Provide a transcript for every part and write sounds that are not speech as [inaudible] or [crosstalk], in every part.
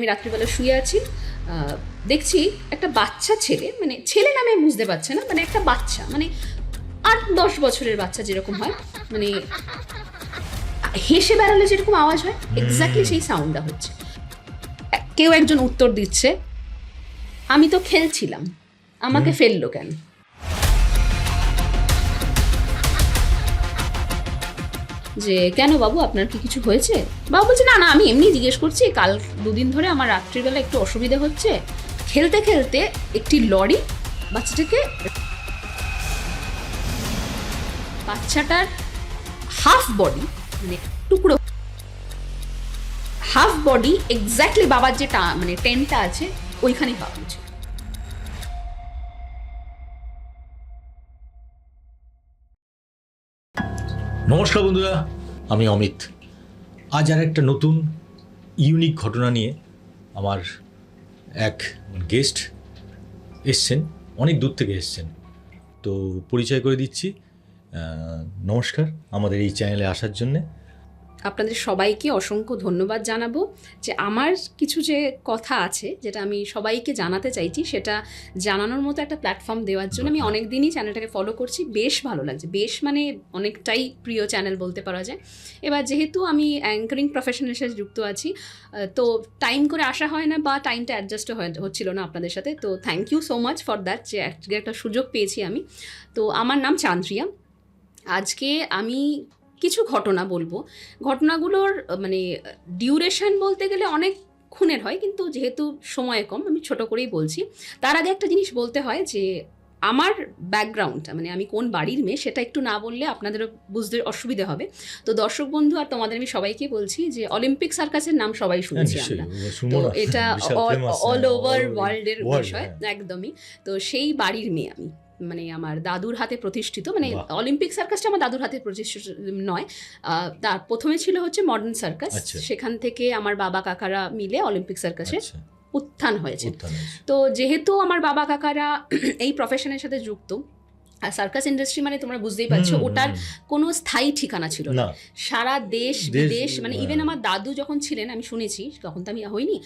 আমি রাত্রিবেলা শুয়ে আছি। দেখছি একটা বাচ্চা ছেলে মানে ছেলে নামে বুঝতে পারছে না মানে একটা বাচ্চা মানে আট দশ বছরের বাচ্চা যেরকম হয় মানে হেসে বেড়ালে যেরকম আওয়াজ হয় এক্স্যাক্টলি সেই সাউন্ডটা হচ্ছে। কেউ একজন উত্তর দিচ্ছে আমি তো খেলছিলাম আমাকে ফেলল কেন? যে, কেন বাবু, আপনার কি কিছু হয়েছে? বাবু বলছে, না না, আমি এমনি জিজ্ঞেস করছি, কাল দুদিন ধরে আমার রাত্রিবেলা একটু অসুবিধা হচ্ছে। খেলতে খেলতে একটি লরি বাচ্চাটাকে বাচ্চাটার হাফ বডি মানে টুকরো, হাফ বডি, এক্স্যাক্টলি বাবার যে টা- মানে টেনটা আছে, ওইখানেই পাওয়া গেছে। নমস্কার বন্ধুরা, আমি অমিত। আজ আর একটা নতুন ইউনিক ঘটনা নিয়ে আমার এক গেস্ট এসছেন, অনেক দূর থেকে এসছেন। তো পরিচয় করে দিচ্ছি নমস্কার, আমাদের এই চ্যানেলে আসার জন্যে। আপনাদের সবাইকে অসংখ্য ধন্যবাদ জানাব যে আমার কিছু যে কথা আছে, যেটা আমি সবাইকে জানাতে চাইছি, সেটা জানানোর মতো একটা প্ল্যাটফর্ম দেওয়ার জন্য আমি অনেক দিনই চ্যানেলটাকে ফলো করছি। বেশ ভালো লাগছে। বেশ মানে অনেকটাই প্রিয় চ্যানেল বলতে পারা যায়। এবার যেহেতু আমি অ্যাঙ্কারিং প্রফেশনের সাথে যুক্ত আছি তো টাইম করে আসা হয় না বা টাইমটা অ্যাডজাস্ট হচ্ছিল না আপনাদের সাথে। তো thank you so much for that যে একটা সুযোগ পেয়েছি আমি। তো আমার নাম চান্দ্রিয়া। আজকে আমি কিছু ঘটনা বলব। ঘটনাগুলোর মানে ডিউরেশন বলতে গেলে অনেক খুনের হয় কিন্তু যেহেতু সময় কম আমি ছোট করেই বলছি। তার আগে একটা জিনিস বলতে হয় যে আমার ব্যাকগ্রাউন্ডটা মানে আমি কোন বাড়ির মেয়ে সেটা একটু না বললে আপনাদেরও বুঝতে অসুবিধা হবে। তো দর্শক বন্ধু আর তোমাদের আমি সবাইকে বলছি যে অলিম্পিক সার্কাসের নাম সবাই শুনেছি হ্যাঁ, আমরা। তো এটা অল ওভার ওয়ার্ল্ডের বিষয় হ্যাঁ। একদমই। তো সেই বাড়ির মেয়ে আমি। মানে আমার দাদুর হাতে প্রতিষ্ঠিত মানে অলিম্পিক সার্কাসটা আমার দাদুর হাতে প্রতিষ্ঠিত নয়। তার প্রথমে ছিল হচ্ছে মডার্ন সার্কাস আচ্ছা। সেখান থেকে আমার বাবা কাকারা মিলে অলিম্পিক সার্কাসের আচ্ছা, উত্থান হয়েছে। তো যেহেতু আমার বাবা কাকারা [clears throat] এই প্রফেশনের সাথে যুক্ত আর সার্কাস ইন্ডাস্ট্রি মানে তোমরা বুঝতেই পারছ ওটার কোনো স্থায়ী ঠিকানা ছিল না। সারা দেশ দেশ, বিদেশ মানে হ্যাঁ। ইভেন আমার দাদু যখন ছিলেন আমি শুনেছি তখন তো আমি হইনি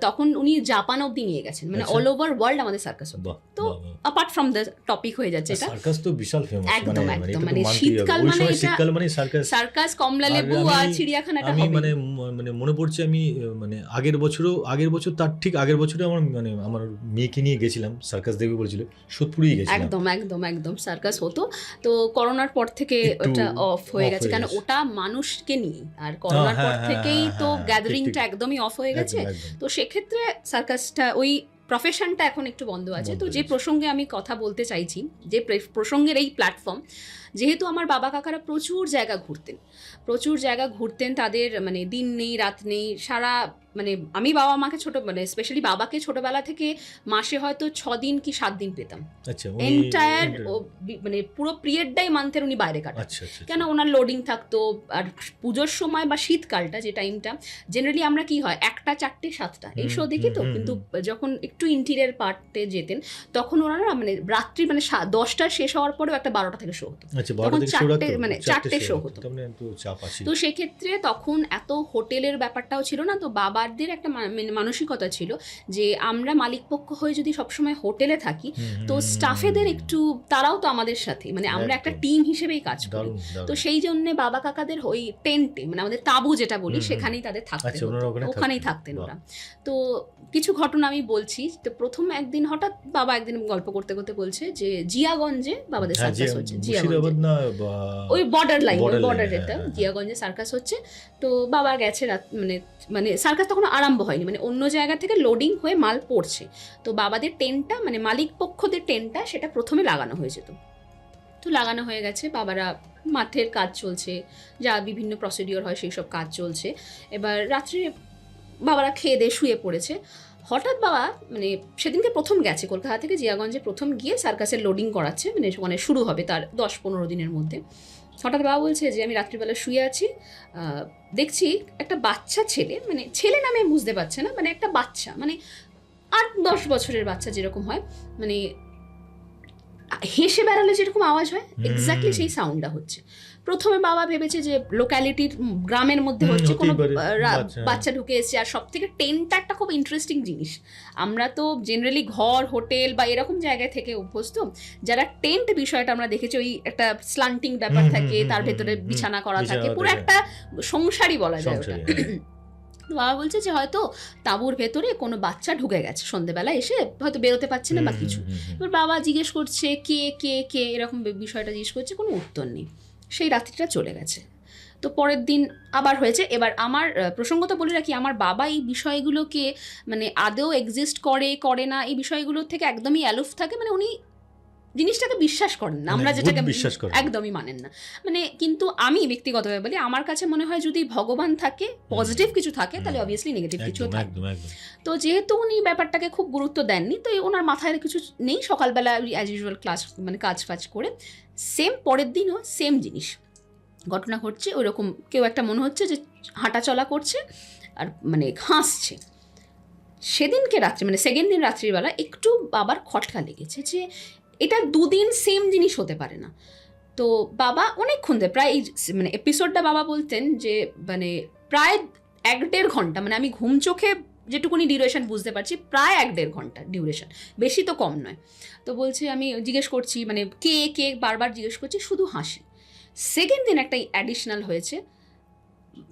তখন উনি জাপান অব্দি নিয়ে গেছেন। মানে। অল ওভার ওয়ার্ল্ড আমাদের সার্কাস হতো তো। অ্যাপার্ট ফ্রম দ্য টপিক হয়ে যাচ্ছে এটা। সার্কাস তো বিশাল ফেমাস একদম, মানে একদম, মানে শীতকাল মানে শীতকাল মানে সার্কাস সার্কাস কমলা আর লেবু আর চিড়িয়াখানাটা আমি মানে মানে মনে পড়ছে আমি মানে আগের বছরও আগের বছর তার ঠিক আগের বছরে আমার মানে আমার মেয়েকে নিয়ে গেছিলাম সার্কাস দেখবে বলেছিল সোদপুরেই গেছিলাম। একদম একদম একদম সার্কাস হতো। তো করোনার পর থেকে ওটা অফ হয়ে গেছে। কারণ ওটা মানুষকে নিয়ে। আর করোনার হ্যাঁ, পর হ্যাঁ, থেকেই হ্যাঁ, তো গ্যাদারিংটা একদমই অফ হয়ে গেছে। তো সেক্ষেত্রে সার্কাসটা ওই প্রফেশনটা এখন একটু বন্ধ আছে। তো যে প্রসঙ্গে আমি কথা বলতে চাইছি যে প্রসঙ্গের এই প্ল্যাটফর্ম যেহেতু আমার বাবা কাকারা প্রচুর জায়গা ঘুরতেন প্রচুর জায়গা ঘুরতেন তাদের মানে দিন নেই রাত নেই সারা মানে আমি বাবা মাকে ছোট মানে স্পেশালি বাবাকে ছোটবেলা থেকে মাসে হয়তো ছ দিন কি সাত দিন পেতাম। আচ্ছা এন্টায়ার মানে পুরো পিরিয়ডটাই মান্থের উনি বাইরে কাটান আচ্ছা আচ্ছা কেন ওনার লোডিং থাকতো আর পুজোর সময় বা শীতকালটা যে টাইমটা জেনারেলি আমরা কি হয় একটা চারটে সাতটা এই শো দেখি তো? কিন্তু যখন একটু ইন্টিরিয়ার পার্টে যেতেন তখন ওনারা মানে রাত্রি মানে দশটা শেষ হওয়ার পরেও একটা বারোটা থেকে শো হতো। আচ্ছা তখন চারটে মানে চারটে হতো। তো সেক্ষেত্রে তখন এত হোটেলের ব্যাপারটাও ছিল না তো বাবারদের একটা মানে মানসিকতা ছিল যে আমরা মালিকপক্ষ হয়ে যদি সবসময় হোটেলে থাকি তো স্টাফেদের একটু তারাও তো আমাদের সাথে মানে আমরা একটা টিম হিসেবেই কাজ করি। তো সেই জন্য বাবা কাকাদের ওই টেন্টে মানে আমাদের তাবু যেটা বলি। সেখানেই তাদের থাকতে আচ্ছা, ওখানেই থাকতেন। ওরা। তো কিছু ঘটনা আমি বলছি তো প্রথম একদিন হঠাৎ বাবা একদিন গল্প করতে করতে বলছে যে জিয়াগঞ্জে বাবাদের হ্যাঁ, সার্কাস হচ্ছে মুর্শিদাবাদ না ওই বর্ডার লাইন line, বর্ডার হ্যাঁ, এটা হ্যাঁ, জিয়াগঞ্জে সার্কাস হচ্ছে। তো বাবা গেছে রাত মানে মানে সার্কাস তখন আরম্ভ হয়নি মানে অন্য জায়গা থেকে লোডিং হয়ে মাল পড়ছে। তো বাবাদের টেন্টটা মানে মালিক পক্ষদের টেন্টটা সেটা প্রথমে লাগানো হয়েছে তো তো লাগানো হয়ে গেছে বাবারা মাঠের কাজ চলছে যা বিভিন্ন প্রসিডিওর হয় সেই সব কাজ চলছে। এবার রাত্রে বাবারা খেয়ে দিয়ে শুয়ে পড়েছে। হঠাৎ বাবা মানে সেদিনকে প্রথম গেছে, কলকাতা থেকে জিয়াগঞ্জে প্রথম গিয়ে সার্কাসের লোডিং করাচ্ছে মানে মানে শুরু হবে তার দশ পনেরো দিনের মধ্যে। হঠাৎ বাবা বলছে যে, আমি রাত্রিবেলা শুয়ে আছি দেখছি একটা বাচ্চা ছেলে মানে ছেলে নামে বুঝতে পারছে না মানে একটা বাচ্চা মানে আট দশ বছরের বাচ্চা যেরকম হয় মানে হেসে বেড়ালে যেরকম আওয়াজ হয় এক্স্যাক্টলি। সেই সাউন্ডটা হচ্ছে। প্রথমে বাবা ভেবেছে যে লোক্যালিটির গ্রামের মধ্যে হচ্ছে কোনো রা- বাচ্চা। ঢুকে এসেছে। আর সব থেকে টেন্টটা একটা খুব ইন্টারেস্টিং জিনিস। আমরা তো জেনারেলি ঘর হোটেল বা এরকম জায়গায় থেকে অভ্যস্ত। যারা টেন্ট বিষয়টা আমরা দেখেছি ওই একটা স্লান্টিং ব্যাপার থাকে তার ভেতরে বিছানা করা থাকে। পুরো একটা সংসারই বলা যায় ওটা হ্যাঁ। বাবা বলছে যে হয়তো তাঁবুর ভেতরে কোনো বাচ্চা ঢুকে গেছে সন্ধেবেলা এসে হয়তো বেরোতে পারছে না বা কিছু। এবার বাবা জিজ্ঞেস করছে কে কে কে এরকম বিষয়টা জিজ্ঞেস করছে কোনো উত্তর নেই। সেই রাত্রিটা চলে গেছে। তো পরের দিন আবার হয়েছে। এবার আমার প্রসঙ্গত বলে রাখি আমার বাবা এই বিষয়গুলোকে মানে আদৌ এক্সিস্ট করে করে না এই বিষয়গুলোর থেকে একদমই অ্যালুফ থাকে। মানে উনি জিনিসটাকে বিশ্বাস করেন না আমরা মানে যেটাকে বিশ্বাস করেন না। একদমই মানেন না। মানে কিন্তু আমি ব্যক্তিগতভাবে বলি আমার কাছে মনে হয় যদি ভগবান থাকে পজিটিভ কিছু থাকে তাহলে। অবভিয়াসলি নেগেটিভ কিছু থাকে। তো যেহেতু উনি ব্যাপারটাকে খুব গুরুত্ব দেননি তো ওনার মাথায় কিছু নেই। সকালবেলা অ্যাজ ইউজুয়াল ক্লাস মানে কাজ ফাজ করে সেম পরের দিনও সেম জিনিস। ঘটনা ঘটছে ওইরকম কেউ একটা মনে হচ্ছে যে হাঁটা চলা করছে আর মানে হাসছে। সেদিনকে রাত্রে মানে সেকেন্ড দিন রাত্রিবেলা একটু বাবার খটকা লেগেছে যে এটা দুদিন সেম জিনিস হতে পারে না। তো বাবা অনেকক্ষণ ধরে প্রায় এই মানে এপিসোডটা বাবা বলতেন যে মানে প্রায় এক দেড় ঘণ্টা মানে আমি ঘুম চোখে যেটুকুনি ডিউরেশন বুঝতে পারছি প্রায় এক দেড় ঘণ্টা ডিউরেশন বেশি তো কম নয়। তো বলছে আমি জিজ্ঞেস করছি মানে কে কে বারবার জিজ্ঞেস করছি শুধু হাসি। সেকেন্ড দিন একটা অ্যাডিশনাল হয়েছে।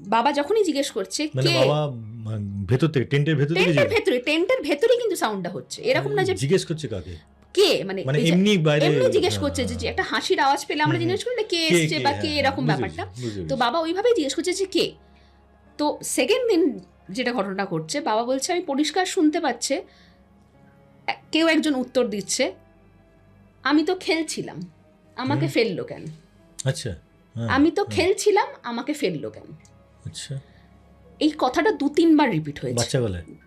বাবা যখনই জিজ্ঞেস করছে মানে কে? উম, ভেতর থেকে টেন্টের ভেতর টেন্টের ভেতরে টেন্টের ভেতরেই কিন্তু সাউন্ডটা হচ্ছে। এরকম না যে জিজ্ঞেস করছে কাকে? কে? মানে মানে এমনি এমনি জিজ্ঞেস করছে যে। একটা হাসির আওয়াজ পেলে আমরা জিজ্ঞেস করি না কে এসছে বা হ্যাঁ, কে এরকম ব্যাপারটা? তো বাবা ওইভাবেই জিজ্ঞেস করছে যে কে? তো সেকেন্ড দিন যেটা ঘটনাটা ঘটছে বাবা বলছে আমি পরিষ্কার শুনতে পাচ্ছে। কেউ একজন উত্তর দিচ্ছে। আমি তো খেলছিলাম। আমাকে ফেলল কেন? আচ্ছা হ্যাঁ, আমি তো হ্যাঁ, খেলছিলাম আমাকে ফেলল কেন? আচ্ছা। এই কথাটা দু তিনবার রিপিট হয়েছে। বাচ্চা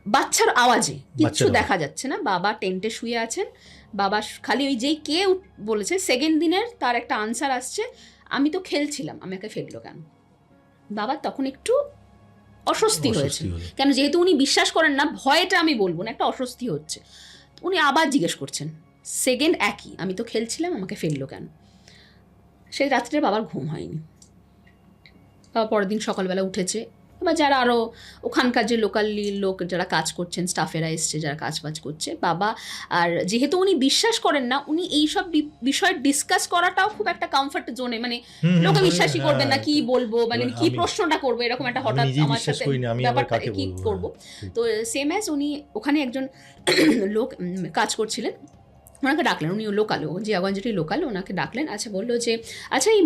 বাচ্চার আওয়াজে। কিচ্ছু দেখা যাচ্ছে না। বাবা টেন্টে শুয়ে আছেন। বাবা খালি ওই যেই কে বলেছে সেকেন্ড দিনের তার একটা আনসার আসছে আমি তো খেলছিলাম আমাকে ফেলল কেন? বাবা তখন একটু অস্বস্তি হয়েছে। কেন যেহেতু উনি বিশ্বাস করেন না ভয়টা আমি বলব না একটা অস্বস্তি হচ্ছে। উনি আবার জিজ্ঞেস করছেন সেকেন্ড একই আমি তো খেলছিলাম আমাকে ফেলল কেন? সেই রাত্রে বাবার ঘুম হয়নি। বাবা পরের দিন সকালবেলা উঠেছে বা যারা আরও ওখানকার যে লোকালি লোক যারা কাজ করছেন স্টাফেরা এসছে যারা কাজ বাজ করছে বাবা আর যেহেতু উনি বিশ্বাস করেন না উনি এইসব বিষয় ডিসকাস করাটাও খুব একটা কমফর্ট জোনে মানে লোকে বিশ্বাসই করবে না হ্যাঁ, কি বলব মানে কি প্রশ্নটা করব এরকম একটা হঠাৎ আমার সাথে ব্যাপারটা কি? করব তো সেম অ্যাজ উনি ওখানে একজন লোক কাজ করছিলেন ওনাকে ডাকলেন উনি লোকাল জিয়াগঞ্জেরই লোকাল ওনাকে ডাকলেন আচ্ছা বলল যে আচ্ছা এই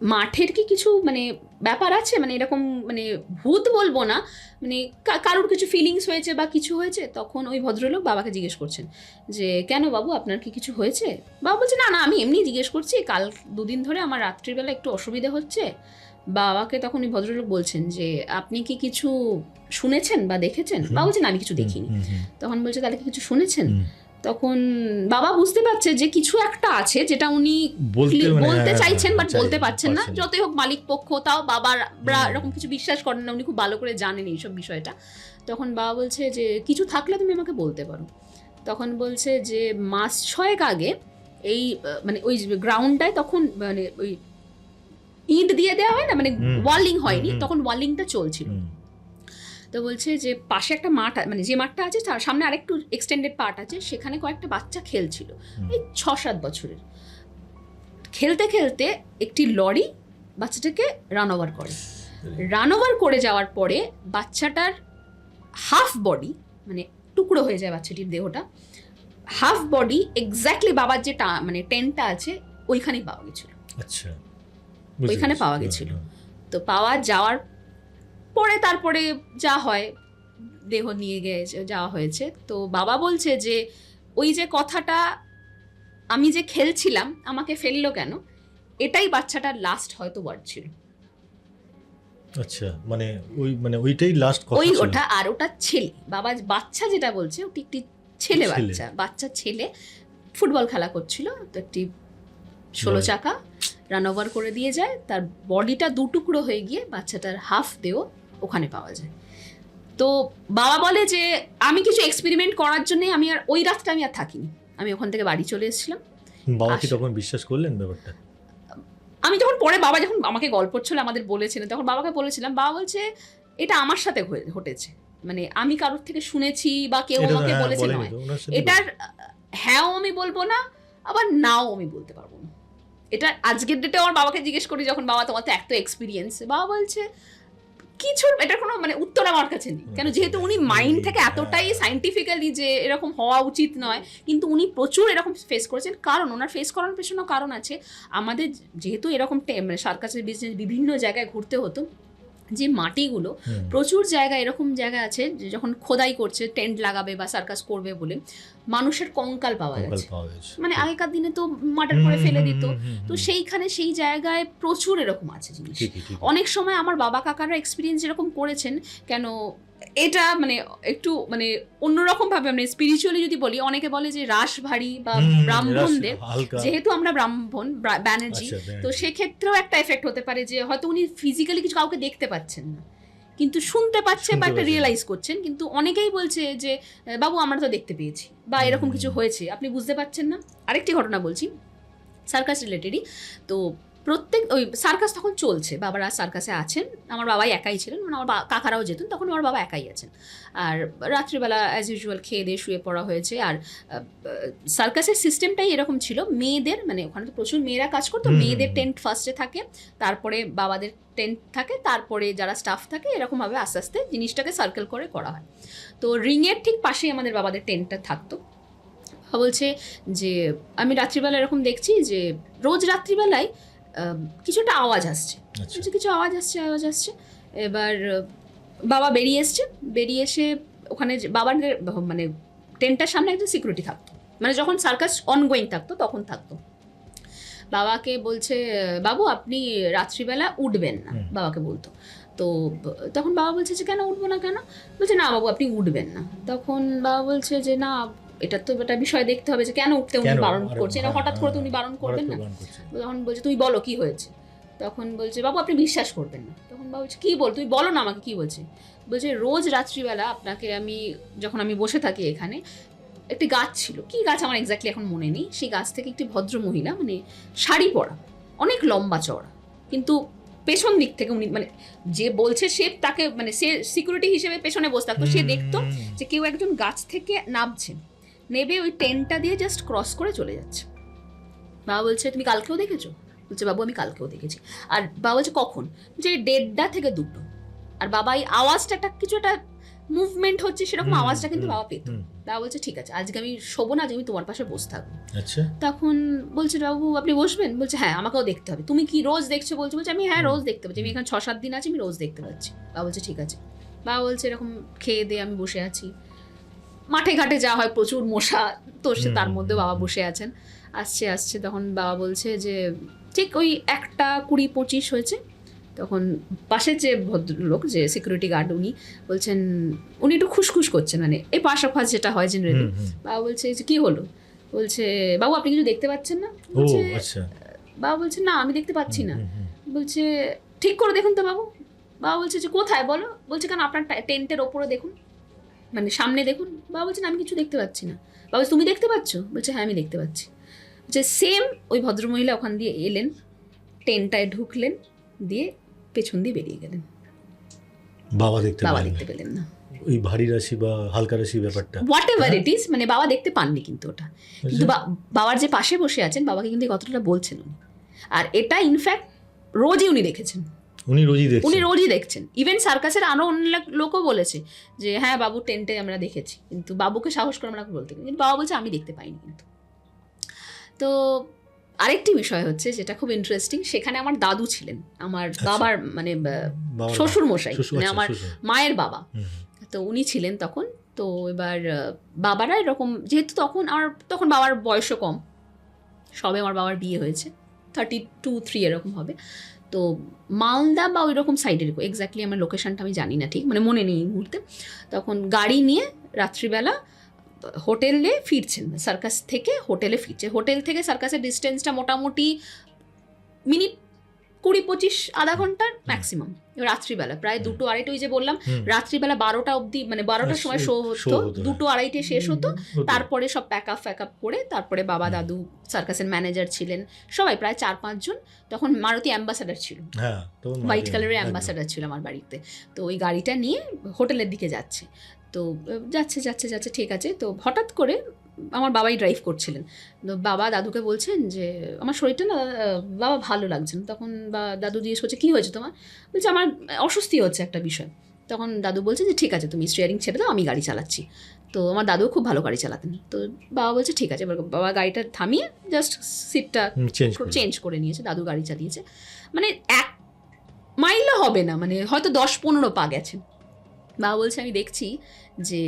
মাঠের কি কিছু মানে ব্যাপার আছে? মানে এরকম মানে ভূত বলব না। মানে কারোর কিছু ফিলিংস হয়েছে বা কিছু হয়েছে তখন ওই ভদ্রলোক বাবাকে জিজ্ঞেস করছেন যে কেন বাবু আপনার কি কিছু হয়েছে? বাবা বলছে না না আমি এমনি জিজ্ঞেস করছি কাল দুদিন ধরে আমার রাত্রিবেলা একটু অসুবিধা হচ্ছে। বাবাকে তখন ওই ভদ্রলোক বলছেন যে আপনি কি কিছু শুনেছেন বা দেখেছেন। বাবা বলছে না আমি কিছু দেখিনি। তখন বলছে তাহলে কি কিছু শুনেছেন। তখন বাবা বুঝতে পারছে যে কিছু একটা আছে যেটা উনি বলতে মানে হ্যাঁ, চাইছেন বাট বলতে পারছেন না। যতই হোক মালিক পক্ষ তাও বাবার এরকম কিছু বিশ্বাস করেন না উনি খুব ভালো করে জানেন এইসব বিষয়টা। তখন বাবা বলছে যে কিছু থাকলে তুমি আমাকে বলতে পারো। তখন বলছে যে মাস ছয়েক আগে এই মানে ওই গ্রাউন্ডটায় তখন মানে ওই ইট দিয়ে দেওয়া হয় না মানে। ওয়ালিং হয়নি। তখন ওয়ালিংটা চলছিল। তো বলছে যে পাশে একটা মাঠ মানে যে মাঠটা আছে তার সামনে আরেকটু এক্সটেন্ডেড পার্ট আছে সেখানে কয়েকটা বাচ্চা খেলছিল। এই ছ সাত বছরের। খেলতে খেলতে একটি লরি বাচ্চাটাকে রান ওভার করে। রান ওভার করে যাওয়ার পরে বাচ্চাটার হাফ বডি মানে টুকরো হয়ে যায় বাচ্চাটির দেহটা হাফ বডি এক্স্যাক্টলি বাবার যে টা- মানে টেন্টটা আছে ওইখানেই পাওয়া গেছিল। আচ্ছা। ওইখানে পাওয়া গেছিল। হ্যাঁ, তো পাওয়া যাওয়ার পরে তারপরে যা হয় দেহ নিয়ে গিয়ে যাওয়া হয়েছে। তো বাবা বলছে যে ওই যে কথাটা আমি যে খেলছিলাম আমাকে ফেলল কেন? এটাই বাচ্চাটার লাস্ট হয়তো ওয়ার্ড ছিল। আচ্ছা মানে ওই মানে ওইটাই লাস্ট কথা ওই ওটা আর ওটা ছেলে। বাবা বাচ্চা যেটা বলছে ওটি একটি ছেলে ছেলে। বাচ্চা। বাচ্চা ছেলে। ফুটবল খেলা করছিল তো একটি ষোলো চাকা রান ওভার করে দিয়ে যায়। তার বডিটা দু টুকরো হয়ে গিয়ে বাচ্চাটার হাফ দেহ ওখানে পাওয়া যায়। তো বাবা বলে যে আমি কিছু এক্সপেরিমেন্ট করার জন্য আমি আর ওই রাতটা আমি আর থাকিনি। আমি ওখান থেকে বাড়ি চলে এসেছিলাম। বাবা কি তখন বিশ্বাস করলেন ব্যাপারটা? আমি যখন পরে বাবা যখন আমাকে গল্প ছিল আমাদের বলেছিলেন তখন বাবাকে বলেছিলাম বাবা বলছে এটা আমার সাথে ঘটেছে। মানে আমি কারোর থেকে শুনেছি বা কেউ আমাকে হ্যাঁ, বলেছে নয়। এটার হ্যাঁও আমি বলব না আবার নাও আমি বলতে পারব না। এটা আজকের ডেটে আমার বাবাকে জিজ্ঞেস করি যখন বাবা তোমার তো এত এক্সপিরিয়েন্স বাবা বলছে কিছুর এটার কোনো মানে উত্তর আমার কাছে নেই। কেন? যেহেতু উনি মাইন্ড থেকে এতটাই সাইন্টিফিক্যালি যে এরকম হওয়া উচিত নয়, কিন্তু উনি প্রচুর এরকম ফেস করেছেন। কারণ ওনার ফেস করার পেছনেও কারণ আছে। আমাদের যেহেতু এরকম মানে সার্কাসের বিজনেস বিভিন্ন জায়গায় ঘুরতে হতো যে মাটিগুলো প্রচুর জায়গা এরকম জায়গা আছে যে যখন খোদাই করছে টেন্ট লাগাবে বা সার্কাস করবে বলে মানুষের কঙ্কাল পাওয়া যাচ্ছে। গেছে। মানে আগেকার দিনে তো মাটার করে ফেলে দিত। তো সেইখানে সেই জায়গায় প্রচুর এরকম আছে জিনিস। অনেক সময় আমার বাবা কাকারা এক্সপিরিয়েন্স যেরকম করেছেন কেন এটা মানে একটু মানে অন্যরকম ভাবে মানে স্পিরিচুয়ালি যদি বলি অনেকে বলে যে রাস ভারী বা ব্রাহ্মণদের যেহেতু আমরা ব্রাহ্মণ ব্যানার্জি আচ্ছা, তো সেক্ষেত্রেও একটা এফেক্ট হতে পারে যে হয়তো উনি ফিজিক্যালি কিছু কাউকে দেখতে পাচ্ছেন না। কিন্তু শুনতে পাচ্ছে বা একটা রিয়েলাইজ করছেন কিন্তু অনেকেই বলছে যে বাবু আমরা তো দেখতে পেয়েছি বা এরকম কিছু হয়েছে আপনি বুঝতে পারছেন না? আরেকটি ঘটনা বলছি সার্কাস রিলেটেডই। তো প্রত্যেক ওই সার্কাস তখন চলছে বাবারা সার্কাসে আছেন। আমার বাবাই একাই ছিলেন মানে আমার কাকারাও যেতেন তখন আমার বাবা একাই আছেন। আর রাত্রিবেলা অ্যাজ ইউজুয়াল খেয়ে দিয়ে শুয়ে পড়া হয়েছে। আর সার্কাসের সিস্টেমটাই এরকম ছিল মেয়েদের মানে ওখানে তো প্রচুর মেয়েরা কাজ করতো মেয়েদের টেন্ট ফার্স্টে থাকে তারপরে বাবাদের টেন্ট থাকে তারপরে যারা স্টাফ থাকে এরকমভাবে আস্তে আস্তে জিনিসটাকে সার্কেল করে করা হয়। তো রিংয়ের ঠিক পাশেই আমাদের বাবাদের টেন্টটা থাকতো। বলছে যে আমি রাত্রিবেলা এরকম দেখছি যে রোজ রাত্রিবেলায় আহ, কিছু একটা আওয়াজ আসছে। আচ্ছা। কিছু কিছু আওয়াজ আসছে আওয়াজ আসছে। এবার বাবা বেরিয়ে এসছে। বেরিয়ে এসে ওখানে বাবার মানে টেন্টটার সামনে একজন সিকিউরিটি থাকতো। মানে যখন সার্কাস অনগোয়িং থাকতো তখন থাকতো। বাবাকে বলছে বাবু আপনি রাত্রিবেলা উঠবেন না। বাবাকে বলতো। তো তখন বাবা বলছে যে কেন উঠবো না কেন? বলছে না বাবু আপনি উঠবেন না। তখন বাবা বলছে যে না এটা তো একটা বিষয় দেখতে হবে যে কেন উঠতে উনি বারণ আরে করছে এটা হ্যাঁ, হঠাৎ করে তো হ্যাঁ, উনি বারণ করবেন না? তখন বলছে তুমি বলো কি হয়েছে? তখন বলছে বাবু আপনি বিশ্বাস করবেন না। তখন বাবু বলছে কি বল? তুই বলো না আমাকে কি বলছে বলছে রোজ রাত্রিবেলা আপনাকে আমি যখন আমি বসে থাকি এখানে একটি গাছ ছিল। কি গাছ? আমার এক্স্যাক্টলি এখন মনে নেই। সেই গাছ থেকে একটি ভদ্র মহিলা মানে শাড়ি পরা অনেক লম্বা চওড়া কিন্তু পেছন দিক থেকে উনি মানে যে বলছে সে তাকে মানে সে সিকিউরিটি হিসেবে পেছনে বসে থাকতো। সে দেখতো যে কেউ একজন গাছ থেকে নামছে নেবে ওই টেনটা দিয়ে জাস্ট ক্রস করে চলে যাচ্ছে। বাবা বলছে তুমি কালকেও দেখেছ? বলছে বাবু আমি কালকেও দেখেছি। আর বাবা বলছে কখন? যে দেড়টা থেকে দুটো। আর বাবা এই আওয়াজটা একটা কিছু একটা মুভমেন্ট হচ্ছে সেরকম আওয়াজটা কিন্তু বাবা পেত। বাবা বলছে ঠিক আছে আজকে আমি শোবো না আজ আমি তোমার পাশে বসে থাকব। আচ্ছা। তখন বলছে বাবু আপনি বসবেন? বলছে হ্যাঁ আমাকেও দেখতে হবে। তুমি কি রোজ দেখছ? বলছে বলছে আমি হ্যাঁ রোজ দেখতে পাচ্ছি। আমি এখানে ছ সাত দিন আছি আমি রোজ দেখতে পাচ্ছি। বাবা বলছে ঠিক আছে। বাবা বলছে এরকম খেয়ে দিয়ে আমি বসে আছি। মাঠে ঘাটে যা হয় প্রচুর মশা। তো সে তার মধ্যে বাবা বসে আছেন। আসছে আসছে। তখন বাবা বলছে যে ঠিক ওই একটা কুড়ি পঁচিশ হয়েছে। তখন পাশের যে ভদ্রলোক যে সিকিউরিটি গার্ড উনি বলছেন উনি একটু খুশখুশ করছেন মানে এই পাশাপাশ যেটা হয় জেনারেলি। বাবা বলছে যে কি হলো? বলছে বাবু আপনি কিছু দেখতে পাচ্ছেন না? বলছে আচ্ছা। বাবা বলছে না আমি দেখতে পাচ্ছি না। বলছে ঠিক করে দেখুন তো বাবু। বাবা বলছে যে কোথায়? বলো। বলছে কেন আপনার টেন্টের ওপরে দেখুন। মানে সামনে দেখুন বাবা বলছে না আমি কিছু দেখতে পাচ্ছি না। বাবা তুমি দেখতে পাচ্ছ? বলছে হ্যাঁ আমি দেখতে পাচ্ছি। যে সেম ওই ভদ্রমহিলা ওখান দিয়ে এলেন টেন্টায় ঢুকলেন দিয়ে পেছন দিয়ে বেরিয়ে গেলেন। বাবা দেখতে বাবা দেখতে পেলেন না। ওই ভারী রাশি বা হালকা রাশি ব্যাপারটা। হোয়াট এভার ইট ইজ মানে বাবা দেখতে পাননি কিন্তু ওটা। কিন্তু আচ্ছা। বাবার যে পাশে বসে আছেন বাবাকে কিন্তু এই কথাটা বলছেন উনি। আর এটা ইনফ্যাক্ট রোজই উনি দেখেছেন। উনি রোজই দেখছেন। উনি রোজই দেখছেন। ইভেন সার্কাসের আরও অন্য লোকও বলেছে যে হ্যাঁ বাবু টেন্টে আমরা দেখেছি। কিন্তু বাবুকে সাহস করে আমরা বলতে কিন্তু বাবা বলছে আমি দেখতে পাইনি কিন্তু। তো আরেকটি বিষয় হচ্ছে যেটা খুব ইন্টারেস্টিং সেখানে আমার দাদু ছিলেন আমার আচ্ছা। বাবার মানে বাবার শ্বশুর মশাই মানে আচ্ছা, আমার মায়ের বাবা। তো উনি ছিলেন তখন। তো এবার বাবারা এরকম যেহেতু তখন আর তখন বাবার বয়সও কম সবে আমার বাবার বিয়ে হয়েছে থার্টি টু থ্রি এরকম হবে। তো মালদা বা ওই রকম সাইডের এক্স্যাক্টলি আমার লোকেশানটা আমি জানি না ঠিক মানে মনে নেই মুহূর্তে। তখন গাড়ি নিয়ে রাত্রিবেলা হোটেলে ফিরছেন সার্কাস থেকে হোটেলে ফিরছে। হোটেল থেকে সার্কাসের ডিস্টেন্সটা মোটামুটি মিনিট কুড়ি পঁচিশ আধা ঘণ্টার ম্যাক্সিমাম রাত্রিবেলা প্রায় দুটো আড়াইটে ওই যে বললাম রাত্রিবেলা বারোটা অবধি মানে বারোটার সময় শো হতো দুটো আড়াইটে শেষ হতো। তারপরে সব প্যাক আপ ফ্যাক আপ করে তারপরে বাবা দাদু সার্কাসের ম্যানেজার ছিলেন সবাই প্রায় চার পাঁচজন তখন মারুতি অ্যাম্বাসাডার ছিল। হ্যাঁ হোয়াইট কালারের। অ্যাম্বাসাডার ছিল আমার বাড়িতে। তো ওই গাড়িটা নিয়ে হোটেলের দিকে যাচ্ছে। তো যাচ্ছে যাচ্ছে যাচ্ছে ঠিক আছে। তো হঠাৎ করে আমার বাবাই ড্রাইভ করছিলেন। তো বাবা দাদুকে বলছেন যে আমার শরীরটা না বাবা ভালো লাগছে না। তখন বা দাদু জিজ্ঞেস করছে কী হয়েছে তোমার? বলছে আমার অস্বস্তি হচ্ছে একটা বিষয়। তখন দাদু বলছে যে ঠিক আছে তুমি স্টিয়ারিং ছেড়ে দাও আমি গাড়ি চালাচ্ছি। তো আমার দাদুও খুব ভালো গাড়ি চালাতেন। তো বাবা বলছে ঠিক আছে। এবার বাবা গাড়িটা থামিয়ে জাস্ট সিটটা চেঞ্জ করে চেঞ্জ করে নিয়েছে দাদু গাড়ি চালিয়েছে। মানে এক মাইলও হবে না মানে হয়তো দশ পনেরো পা গেছে। বাবা বলছে আমি দেখছি যে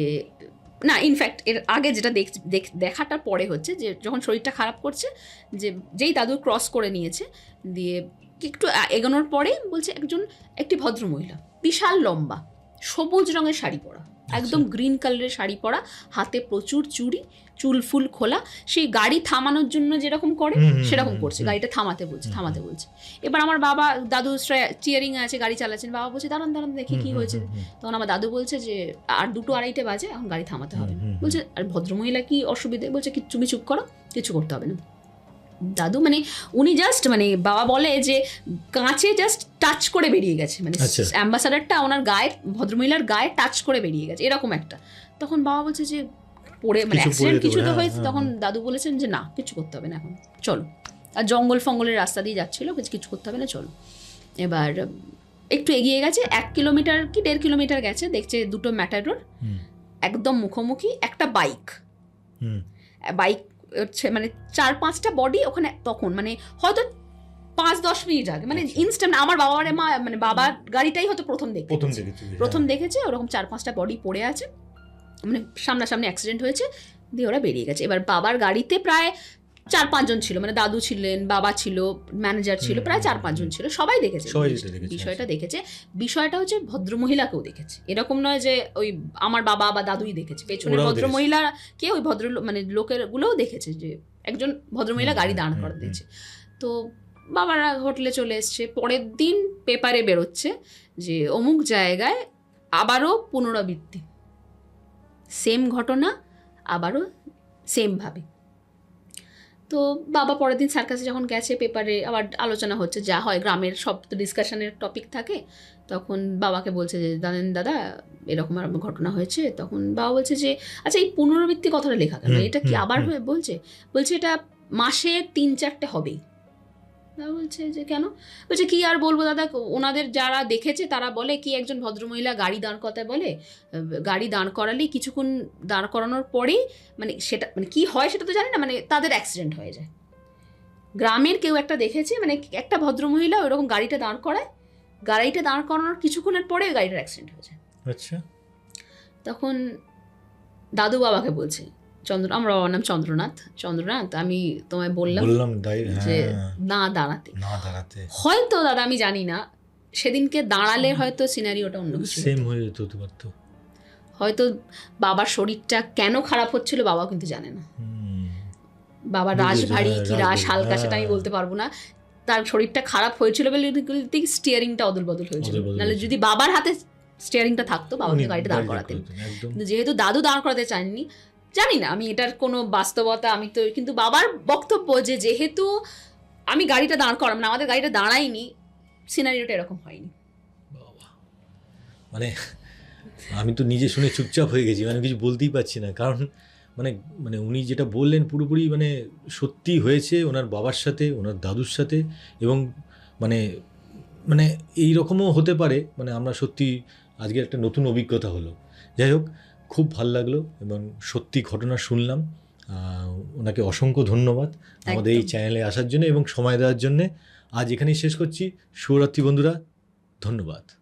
না ইনফ্যাক্ট এর আগে যেটা দেখ, দেখ- দেখাটার পরে হচ্ছে যে যখন শরীরটা খারাপ করছে, যে যেই দাদু ক্রস করে নিয়েছে, দিয়ে একটু এগোনোর পরে বলছে একজন, একটি ভদ্রমহিলা, বিশাল লম্বা, সবুজ রঙের শাড়ি পরা। একদম গ্রিন কালারের শাড়ি পরা হাতে প্রচুর চুড়ি চুল ফুল খোলা সেই গাড়ি থামানোর জন্য যেরকম করে সেরকম করছে গাড়িটা থামাতে বলছে থামাতে বলছে। এবার আমার বাবা দাদু চিয়ারিং আছে গাড়ি চালাচ্ছেন বাবা বলছে দাঁড়ান দাঁড়ান দেখি কি হয়েছে। তখন আমার দাদু বলছে যে আর দুটো আড়াইটে বাজে এখন গাড়ি থামাতে হবে। না বলছে আর ভদ্রমহিলা কি অসুবিধে? বলছে কি তুমি চুপ করো কিছু করতে হবে না। দাদু মানে উনি জাস্ট মানে বাবা বলে যে কাঁচে জাস্ট টাচ করে বেরিয়ে গেছে। মানে আচ্ছা। অ্যাম্বাসাডারটা ওনার গায়ে ভদ্রমহিলার গায়ে টাচ করে বেরিয়ে গেছে এরকম একটা। তখন বাবা বলছে যে পড়ে মানে অ্যাক্সিডেন্ট কিছু তো হ্যাঁ, হয়েছে। হ্যাঁ, তখন হ্যাঁ। দাদু বলেছেন যে না কিছু করতে হবে না এখন চলো। আর জঙ্গল ফঙ্গলের রাস্তা দিয়ে যাচ্ছিল কিছু করতে হবে না চলো। এবার একটু এগিয়ে গেছে এক কিলোমিটার কি দেড় কিলোমিটার গেছে দেখছে দুটো ম্যাটাডোর একদম মুখোমুখি একটা বাইক বাইক মানে চার পাঁচটা বডি ওখানে তখন মানে হয়তো পাঁচ দশ মিনিট আগে মানে আচ্ছা। ইনস্ট্যান্ট আমার বাবার মা মানে বাবার গাড়িটাই হয়তো প্রথম দেখে প্রথম দেখেছি প্রথম দেখেছে ওরকম চার পাঁচটা বডি পড়ে আছে মানে সামনাসামনি অ্যাক্সিডেন্ট হয়েছে দিয়ে ওরা বেরিয়ে গেছে। এবার বাবার গাড়িতে প্রায় চার পাঁচজন ছিল মানে দাদু ছিলেন বাবা ছিল ম্যানেজার ছিল প্রায় চার পাঁচজন ছিল সবাই দেখেছে বিষয়টা আচ্ছা। দেখেছে বিষয়টা হচ্ছে ভদ্রমহিলাকেও দেখেছে এরকম নয় যে ওই আমার বাবা বা দাদুই দেখেছে পেছনে ওরাও ভদ্রমহিলা কে ওই ভদ্র মানে লোকের গুলোও দেখেছে যে একজন ভদ্রমহিলা গাড়ি দাঁড় করে দিয়েছে। তো বাবারা হোটেলে চলে এসছে পরের দিন পেপারে বেরোচ্ছে যে অমুক জায়গায় আবারও পুনরাবৃত্তি সেম ঘটনা আবারও সেমভাবে তো বাবা পরের দিন সার্কাসে যখন গেছে পেপারে আবার আলোচনা হচ্ছে যা হয় গ্রামের সব তো ডিসকাশনের টপিক থাকে তখন বাবাকে বলছে যে জানেন দাদা এরকম আর ঘটনা হয়েছে। তখন বাবা বলছে যে আচ্ছা এই পুনরাবৃত্তি কথাটা লেখা কেন? এটা কি আবার হয়ে বলছে? বলছে এটা মাসে তিন চারটে হবেই। বাবা বলছে যে কেন? বলছে কি আর বলব দাদা? ওনাদের যারা দেখেছে তারা বলে কি একজন ভদ্রমহিলা গাড়ি দাঁড় করাতে বলে? গাড়ি দাঁড় করালেই কিছুক্ষণ দাঁড় করানোর পরেই মানে সেটা মানে কি হয় সেটা তো জানি না মানে তাদের অ্যাক্সিডেন্ট হয়ে যায়। গ্রামের কেউ একটা দেখেছে মানে একটা ভদ্রমহিলা ওইরকম গাড়িটা দাঁড় করায় গাড়িটা দাঁড় করানোর কিছুক্ষণের পরে গাড়িটার অ্যাক্সিডেন্ট হয়ে যায়। আচ্ছা। তখন দাদু বাবাকে বলছে চন্দ্র আমার বাবার নাম চন্দ্রনাথ। চন্দ্রনাথ আমি তোমায় বললাম বললাম যে হ্যাঁ। না দাঁড়াতে। না দাঁড়াতে। হয়তো দাদা আমি জানি না। সেদিনকে দাঁড়ালে হয়তো সিনারিওটা অন্য কিছু। সেম হয়ে যেত হতে পারতো। হয়তো বাবার শরীরটা কেন খারাপ হচ্ছিল বাবা কিন্তু জানে না। বাবা রাজভারী হ্যাঁ, কি রাজভারী, হালকা সেটা আমি হ্যাঁ। বলতে পারব না। তার শরীরটা খারাপ হয়েছিল বলে স্টিয়ারিংটা অদল বদল হয়েছিল। নাহলে যদি বাবার হাতে স্টিয়ারিংটা থাকতো বাবা কিন্তু গাড়িটা দাঁড় করাতেন। কিন্তু যেহেতু দাদু দাঁড় করাতে চাননি জানি না, আমি এটার কোনো বাস্তবতা, আমি তো, কিন্তু বাবার বক্তব্য যে যেহেতু আমি গাড়িটা দাঁড় করাম না, আমাদের গাড়িটা দাঁড়াইনি সিনারিওটা এরকম হয়নি। মানে আমি তো নিজে শুনে চুপচাপ হয়ে গেছি মানে কিছু বলতেই পারছি না, কারণ মানে মানে উনি যেটা বললেন পুরোপুরি মানে সত্যি হয়েছে, ওনার বাবার সাথে, ওনার দাদুর সাথে, এবং মানে মানে এই রকমও হতে পারে মানে আমরা সত্যি আজকে একটা নতুন অভিজ্ঞতা হলো। যাই হোক খুব ভালো লাগল এবং সত্যি ঘটনা শুনলাম। ওনাকে অসংখ্য ধন্যবাদ আমাদের এই চ্যানেলে আসার জন্য এবং সময় দেওয়ার জন্যে। আজ এখানেই শেষ করছি। শুভরাত্রি বন্ধুরা ধন্যবাদ।